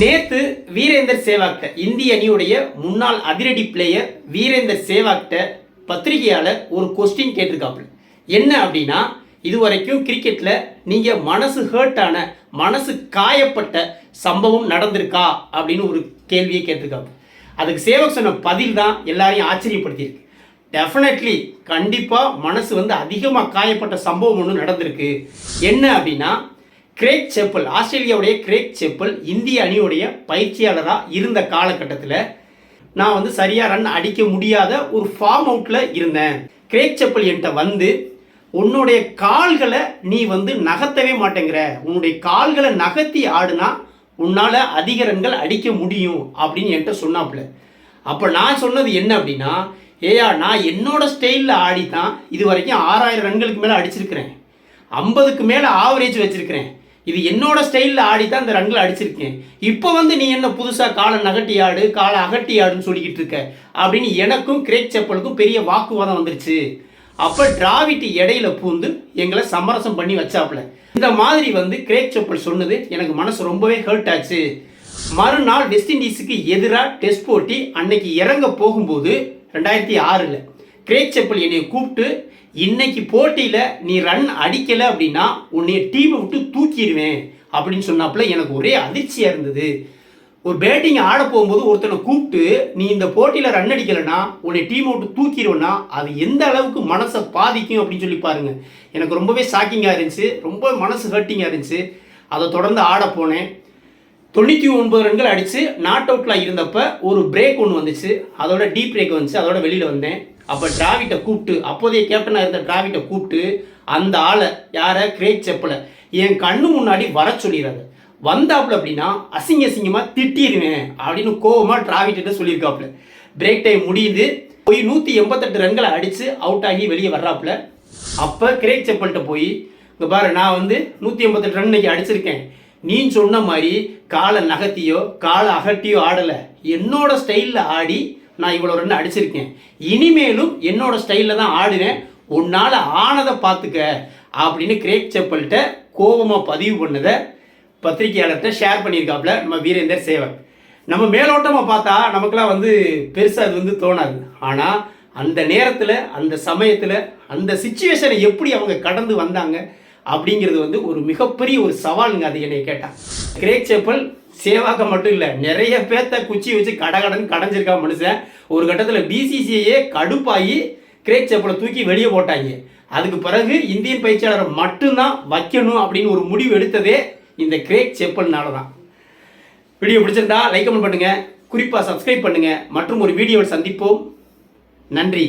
நேத்து வீரேந்தர் சேவாக்ட இந்திய அணியுடைய முன்னாள் அதிரடி பிளேயர் வீரேந்தர் சேவாக்ட பத்திரிகையாளர் ஒரு கொஸ்டின் கேட்டிருக்காப்புல. என்ன அப்படின்னா இதுவரைக்கும் கிரிக்கெட்டில் நீங்கள் மனசு ஹர்ட் ஆன மனசு காயப்பட்ட சம்பவம் நடந்திருக்கா அப்படின்னு ஒரு கேள்வியை கேட்டிருக்காப்புல. அதுக்கு சேவக் சொன்ன பதில் தான் எல்லாரையும் ஆச்சரியப்படுத்தியிருக்கு. டெஃபினெட்லி கண்டிப்பாக மனசு வந்து அதிகமாக காயப்பட்ட சம்பவம் ஒன்று நடந்திருக்கு. என்ன அப்படின்னா கிரேக் செப்பல் ஆஸ்திரேலியாவுடைய கிரேக் செப்பல் இந்திய அணியுடைய பயிற்சியாளராக இருந்த காலகட்டத்தில் நான் வந்து சரியாக ரன் அடிக்க முடியாத ஒரு ஃபார்ம் அவுட்டில் இருந்தேன். கிரேக் செப்பல் என்கிட்ட வந்து உன்னுடைய கால்களை நீ வந்து நகர்த்தவே மாட்டேங்கிற. உன்னுடைய கால்களை நகர்த்தி ஆடுனா உன்னால் அதிக ரன்கள் அடிக்க முடியும். அப்படின்னு என்கிட்ட சொன்னாப்புல. அப்போ நான் சொன்னது என்ன அப்படின்னா ஏயா நான் என்னோட ஸ்டைலில் ஆடி தான் இது வரைக்கும் ஆறாயிரம் ரன்களுக்கு மேலே அடிச்சிருக்கிறேன். ஐம்பதுக்கு மேலே ஆவரேஜ் வச்சுருக்கிறேன். இது என்னோட ஸ்டைலில் ஆடி தான் இந்த ரன்களை அடிச்சிருக்கேன். இப்போ வந்து நீ என்ன புதுசாக காலை நகட்டி ஆடு காலை அகட்டி ஆடுன்னு சொல்லிக்கிட்டு இருக்க? அப்படின்னு எனக்கும் கிரேக் செப்பலுக்கும் பெரிய வாக்குவாதம் வந்துருச்சு. அப்போ டிராவிட் இடையில பூந்து எங்களை சமரசம் பண்ணி வச்சாப்புல. இந்த மாதிரி வந்து கிரேக் செப்பல் சொன்னது எனக்கு மனசு ரொம்பவே ஹர்ட் ஆச்சு. மறுநாள் வெஸ்ட் இண்டீஸுக்கு எதிராக டெஸ்ட் போட்டி அன்னைக்கு இறங்க போகும்போது ரெண்டாயிரத்தி ஆறில் கிரேக் செப்பல் என்னை கூப்பிட்டு இன்னைக்கு போட்டியில் நீ ரன் அடிக்கலை அப்படின்னா உன்னைய டீமை விட்டு தூக்கிடுவேன் அப்படின்னு சொன்னாப்புல எனக்கு ஒரே அதிர்ச்சியாக இருந்தது. ஒரு பேட்டிங் ஆட போகும்போது ஒருத்தனை கூப்பிட்டு நீ இந்த போட்டியில் ரன் அடிக்கலைன்னா உன்னை டீமை விட்டு தூக்கிடுவேன்னா அது எந்த அளவுக்கு மனசை பாதிக்கும்? அப்படின்னு சொல்லி பாருங்க. எனக்கு ரொம்பவே ஷாக்கிங்காக இருந்துச்சு. ரொம்ப மனசு ஹர்ட்டிங்காக இருந்துச்சு. அதை தொடர்ந்து ஆட போனேன். தொண்ணூற்றி ஒன்பது ரன்கள் அடித்து நாட் அவுட்டில் இருந்தப்போ ஒரு பிரேக் ஒன்று வந்துச்சு. அதோட டீப் பிரேக் வந்துச்சு. அதோட வெளியில் வந்தேன். அப்போ டிராவிட்டை கூப்பிட்டு அப்போதைய கேப்டனாக இருந்த டிராவிட்டை கூப்பிட்டு அந்த ஆளை யாரை? கிரேட் செப்பலை. என் கண்ணு முன்னாடி வர சொல்லிடுறாரு வந்தாப்புல அப்படின்னா அசிங்க அசிங்கமாக திட்டிடுவேன் அப்படின்னு கோவமாக டிராவிட்ட சொல்லியிருக்காப்புல. பிரேக் டைம் முடியுது. போய் நூற்றி எண்பத்தெட்டு ரன்களை அடித்து அவுட் ஆகி வெளியே வர்றாப்புல. அப்போ கிரேக் செப்பல்கிட்ட போய் இங்கே பாரு நான் வந்து நூற்றி எண்பத்தெட்டு ரன் இன்னைக்கு அடிச்சிருக்கேன். நீ சொன்ன மாதிரி காலை நகர்த்தியோ காலை அகட்டியோ ஆடலை. என்னோட ஸ்டைலில் ஆடி நான் இவ்வளோ ரன் அடிச்சிருக்கேன். இனிமேலும் என்னோட ஸ்டைலில் தான் ஆடினேன் உன்னால் ஆனதை பார்த்துக்க அப்படின்னு கிரேக் செப்பல்கிட்ட கோபமாக பதிவு பண்ணதை பத்திரிகையாளர்கிட்ட ஷேர் பண்ணியிருக்காப்புல நம்ம வீரேந்தர் சேவக். நம்ம மேலோட்டமாக பார்த்தா நமக்குலாம் வந்து பெருசாக அது வந்து தோணாது. ஆனால் அந்த நேரத்தில் அந்த சமயத்தில் அந்த சுச்சுவேஷனை எப்படி அவங்க கடந்து வந்தாங்க அப்படிங்கிறது வந்து ஒரு மிகப்பெரிய ஒரு சவாலுங்க அது என்னை கேட்டால் கிரேக் செப்பல் சேவாக்க மட்டும் இல்லை நிறைய பேர்த்த குச்சி வச்சு கடகடன் கடைஞ்சிருக்கா மனுஷன். ஒரு கட்டத்தில் பிசிசிஐயே கடுப்பாகி கிரேக் செப்பலை தூக்கி வெளியே போட்டாங்க. அதுக்கு பிறகு இந்தியன் பயிற்சியாளரை மட்டும்தான் வைக்கணும் அப்படின்னு ஒரு முடிவு எடுத்ததே இந்த கிரேக் செப்பல்னால தான் வீடியோ பிடிச்சிருந்தா லைக் கமெண்ட் பண்ணுங்கள் குறிப்பாக சப்ஸ்கிரைப் பண்ணுங்கள் மற்றும் ஒரு வீடியோவில் சந்திப்போம். நன்றி.